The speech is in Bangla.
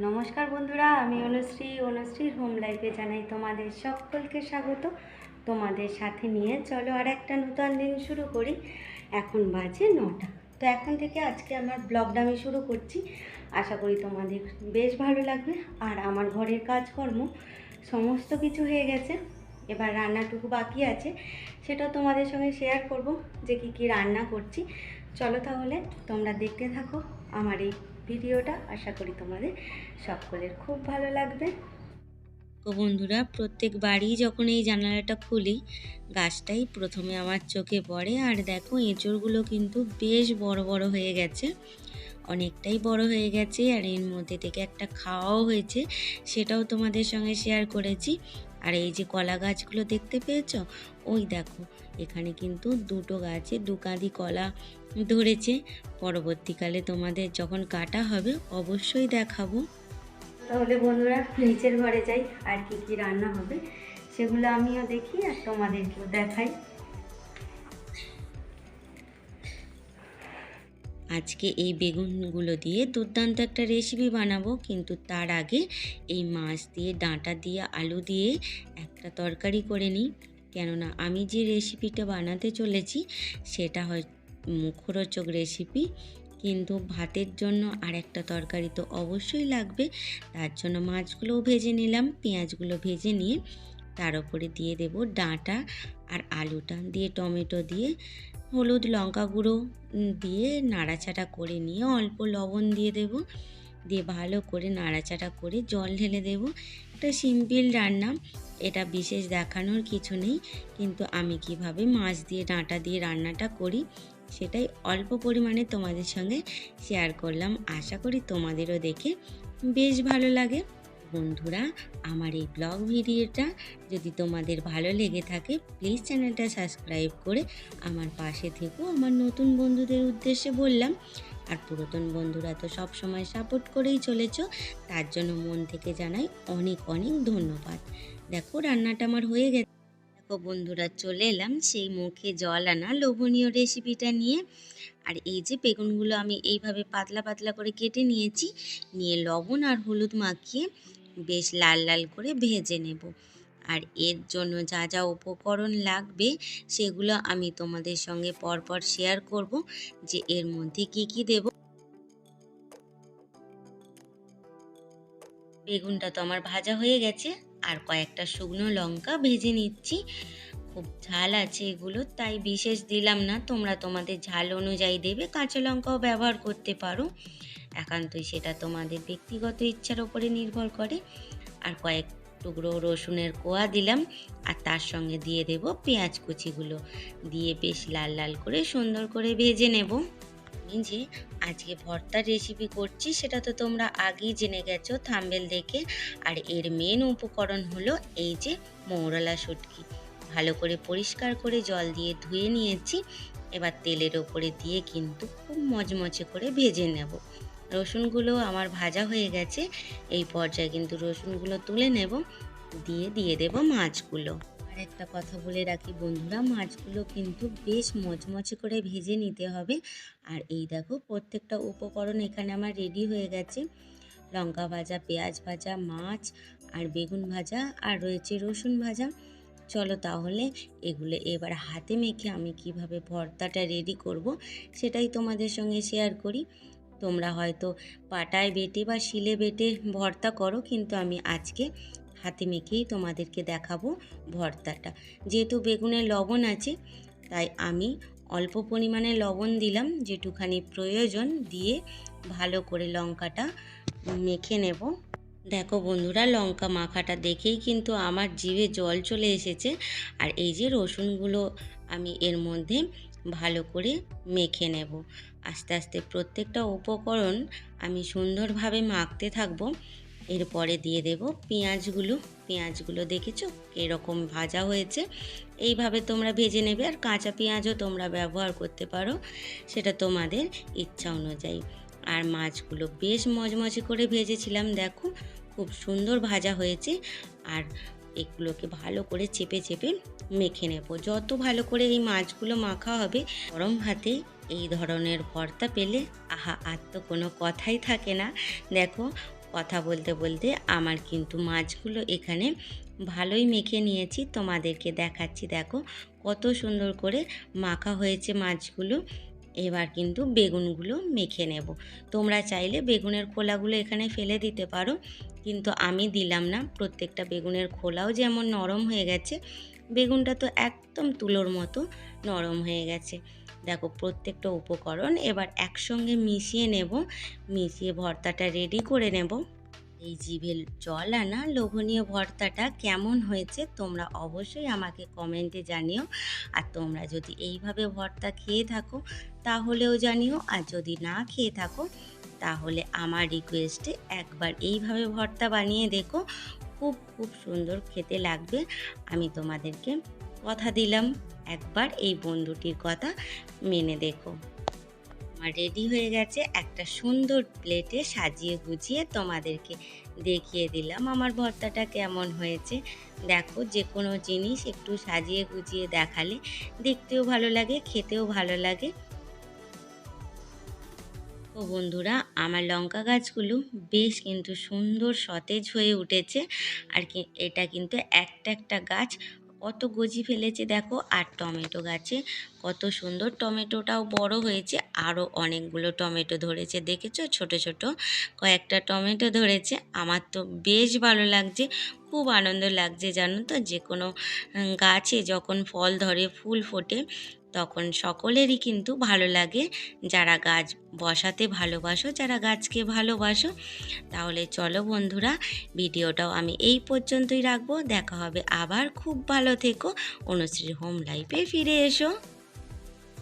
নমস্কার বন্ধুরা, আমি অনুশ্রী। অনুশ্রীর হোম লাইফে জানাই তোমাদের সকলকে স্বাগত। তোমাদের সাথে নিয়ে চলো আর একটা নতুন দিন শুরু করি। এখন বাজে নটা। তো এখন থেকে আজকে আমার ব্লগটা আমি শুরু করছি। আশা করি তোমাদের বেশ ভালো লাগবে। আর আমার ঘরের কাজকর্ম সমস্ত কিছু হয়ে গেছে। এবার রান্নাটুকু বাকি আছে। সেটা তোমাদের সঙ্গে শেয়ার করব যে কী কী রান্না করছি। চলো তাহলে তোমরা দেখতে থাকো আমার এই ভিডিওটা আশা করি তোমাদের সকলের খুব ভালো লাগবে। তো বন্ধুরা, প্রত্যেক বাড়ি যখন এই জানালাটা খুলি, গাছটাই প্রথমে আমার চোখে পড়ে। আর দেখো, এঁচড়গুলো কিন্তু বেশ বড় বড় হয়ে গেছে। অনেকটাই বড় হয়ে গেছে, আর এর মধ্যে থেকে একটা খাওয়াও হয়েছে, সেটাও তোমাদের সঙ্গে শেয়ার করেছি। আর এই যে কলা গাছগুলো দেখতে পেয়েছ, ওই দেখো এখানে কিন্তু দুটো গাছে দু কাঁদি কলা ধরেছে। পরবর্তীকালে তোমাদের যখন কাটা হবে অবশ্যই দেখাবো। তাহলে বন্ধুরা নিচের ঘরে যাই আর কি কি রান্না হবে সেগুলো আমিও দেখি আর তোমাদেরকেও দেখাই। আজকে এই বেগুনগুলো দিয়ে দুর্দান্ত একটা রেসিপি বানাবো কিন্তু তার আগে এই মাছ দিয়ে ডাঁটা দিয়ে আলু দিয়ে একটা তরকারি করে নিই। কেননা আমি যে রেসিপিটা বানাতে চলেছি, সেটা হয় মুখরোচক রেসিপি কিন্তু ভাতের জন্য আর একটা তরকারি তো অবশ্যই লাগবে। তার জন্য মাছগুলোও ভেজে নিলাম, পেঁয়াজগুলো ভেজে নিয়ে তার উপরে দিয়ে দেব ডাঁটা আর আলুটা দিয়ে, টমেটো দিয়ে, হলুদ লঙ্কা গুঁড়ো দিয়ে নাড়াচাড়া করে নিয়ে অল্প লবণ দিয়ে দেব। দিয়ে ভালো করে নাড়াচাড়া করে জল ঢেলে দেব। একটা সিম্পল রান্না। এটা বিশেষ দেখানোর কিছু নেই, কিন্তু আমি কীভাবে মাছ দিয়ে, ডাঁটা দিয়ে রান্নাটা করি সেটাই অল্প পরিমাণে তোমাদের সঙ্গে শেয়ার করলাম। আশা করি তোমাদেরও দেখে বেশ ভালো লাগে। বন্ধুরা, আমার এই ব্লগ ভিডিওটা যদি তোমাদের ভালো লেগে থাকে প্লিজ চ্যানেলটা সাবস্ক্রাইব করে আমার পাশে থেকেও আমার নতুন বন্ধুদের উদ্দেশ্যে বললাম আর পুরাতন বন্ধুরা তো সব সময় সাপোর্ট করেই চলেছ, তার জন্য মন থেকে জানাই অনেক অনেক ধন্যবাদ। দেখো, রান্নাটা আমার হয়ে গেছে। দেখো বন্ধুরা, চলে এলাম সেই মুখে জল আনা লোভনীয় রেসিপিটা নিয়ে। আর এই যে বেগুনগুলো আমি এইভাবে পাতলা পাতলা করে কেটে নিয়েছি, নিয়ে লবণ আর হলুদ মাখিয়ে বেশ লাল লাল করে ভেজে নেব। আর এর জন্য যা যা উপকরণ লাগবে সেগুলো আমি তোমাদের সঙ্গে পরপর শেয়ার করব যে এর মধ্যে কি কি দেব। বেগুনটা তো আমার ভাজা হয়ে গেছে, আর কয়েকটা শুকনো লঙ্কা ভেজে নিচ্ছি। খুব ঝাল আছে এগুলো, তাই বিশেষ দিলাম না, তোমরা তোমাদের ঝাল অনুযায়ী দেবে, কাঁচা লঙ্কাও ব্যবহার করতে পারো। একান্তই সেটা তোমাদের ব্যক্তিগত ইচ্ছার ওপরে নির্ভর করে। আর কয়েক টুকরো রসুনের কোয়া দিলাম আর তার সঙ্গে দিয়ে দেব পেঁয়াজ কুচিগুলো। দিয়ে বেশ লাল লাল করে সুন্দর করে ভেজে নেব। যে আজকে ভর্তার রেসিপি করছি, সেটা তো তোমরা আগেই জেনে গেছো থাম্বেল দেখে। আর এর মেন উপকরণ হলো এই যে মৌরলা শুটকি। ভালো করে পরিষ্কার করে জল দিয়ে ধুয়ে নিয়েছি। এবার তেলের ওপরে দিয়ে কিন্তু খুব মচমচে করে ভেজে নেব। রসুনগুলো আমার ভাজা হয়ে গেছে। এই পর্যায়ে কিন্তু রসুনগুলো তুলে নেব। দিয়ে দিয়ে দেব মাছগুলো। আর একটা কথা বলে রাখি বন্ধুরা, মাছগুলো কিন্তু বেশ মচমচে করে ভেজে নিতে হবে। আর এই দেখো প্রত্যেকটা উপকরণ এখানে আমার রেডি হয়ে গেছে। লঙ্কা ভাজা, পেঁয়াজ ভাজা, মাছ আর বেগুন ভাজা আর রয়েছে রসুন ভাজা। চলো তাহলে এগুলো এবার হাতে মেখে আমি কীভাবে ভর্তাটা রেডি করব সেটাই তোমাদের সঙ্গে শেয়ার করি। তোমরা হয়তো পাটায় বেটে বা শিলে বেটে ভর্তা করো, কিন্তু আমি আজকে হাতে মেখেই তোমাদেরকে দেখাবো ভর্তাটা। যেহেতু বেগুনে লবণ আছে, তাই আমি অল্প পরিমাণে লবণ দিলাম, যেটুখানি প্রয়োজন দিয়ে ভালো করে লঙ্কাটা মেখে নেব। দেখো বন্ধুরা, লঙ্কা মাখাটা দেখেই কিন্তু আমার জিভে জল চলে এসেছে। আর এই যে রসুনগুলো আমি এর মধ্যে ভালো করে মেখে নেব। আস্তে আস্তে প্রত্যেকটা উপকরণ আমি সুন্দরভাবে মাখতে থাকব। এরপরে দিয়ে দেব পেঁয়াজগুলো। পেঁয়াজগুলো দেখেছ? কীরকম ভাজা হয়েছে। এইভাবে তোমরা ভেজে নেবে আর কাঁচা পেঁয়াজও তোমরা ব্যবহার করতে পারো। সেটা তোমাদের ইচ্ছা অনুযায়ী। আর মাছগুলো বেশ মজমজে করে ভেজেছিলাম, দেখো। খুব সুন্দর ভাজা হয়েছে। আর এগুলোকে ভালো করে চেপে চেপে মেখে নেব। যত ভালো করে এই মাছগুলো মাখা হবে, গরম ভাতে এই ধরনের ভর্তা পেলে আহা, আর তো কোনো কথাই থাকে না। দেখো, কথা বলতে বলতে আমার কিন্তু মাছগুলো এখানে ভালোই মেখে নিয়েছি, তোমাদেরকে দেখাচ্ছি। দেখো, কত সুন্দর করে মাখা হয়েছে মাছগুলো। এবার কিন্তু বেগুনগুলো মেখে নেব। তোমরা চাইলে বেগুনের খোলাগুলো এখানে ফেলে দিতে পারো, কিন্তু আমি দিলাম না। প্রত্যেকটা বেগুনের খোলাও যেমন নরম হয়ে গেছে, বেগুনটা তো একদম তুলোর মতো নরম হয়ে গেছে। দেখো প্রত্যেকটা উপকরণ এবার একসঙ্গে মিশিয়ে নেব, মিশিয়ে ভর্তাটা রেডি করে নেব। এই জিভের জল আনা, লোভনীয় ভর্তাটা কেমন হয়েছে তোমরা অবশ্যই আমাকে কমেন্টে জানিও। আর তোমরা যদি এইভাবে ভর্তা খেয়ে থাকো, তাহলেও জানিও। আর যদি না খেয়ে থাকো, তাহলে আমার রিকোয়েস্টে একবার এইভাবে ভর্তা বানিয়ে দেখো। খুব খুব সুন্দর খেতে লাগবে। আমি তোমাদেরকে কথা দিলাম। একবার এই বন্ধুটির কথা মেনে দেখো। আমার রেডি হয়ে গেছে। একটা সুন্দর প্লেটে সাজিয়ে গুছিয়ে তোমাদেরকে দেখিয়ে দিলাম আমার ভর্তাটা কেমন হয়েছে। দেখো, যে কোনো জিনিস একটু সাজিয়ে গুছিয়ে দেখালে দেখতেও ভালো লাগে, খেতেও ভালো লাগে। ও বন্ধুরা, আমার লঙ্কা গাছগুলো বেশ কিন্তু সুন্দর সতেজ হয়ে উঠেছে। আর কি, এটা কিন্তু একটা একটা গাছ কত গজি ফেলেছে দেখো, আর টমেটো গাছে কত সুন্দর টমেটোটাও বড় হয়েছে। আরও অনেকগুলো টমেটো ধরেছে, দেখেছ? ছোট ছোট কয়েকটা টমেটো ধরেছে। আমার তো বেশ ভালো লাগছে, খুব আনন্দ লাগছে, জানো তো? যে কোনো গাছে যখন ফল ধরে, ফুল ফোটে, তখন সকলেরই কিন্তু ভালো লাগে। যারা গাছ বসাতে ভালোবাসো, যারা গাছকে ভালোবাসো, তাহলে চলো বন্ধুরা, ভিডিওটাও আমি এই পর্যন্তই রাখব। দেখা হবে আবার। খুব ভালো থেকো। অনুশ্রীর হোম লাইফে ফিরে এসো।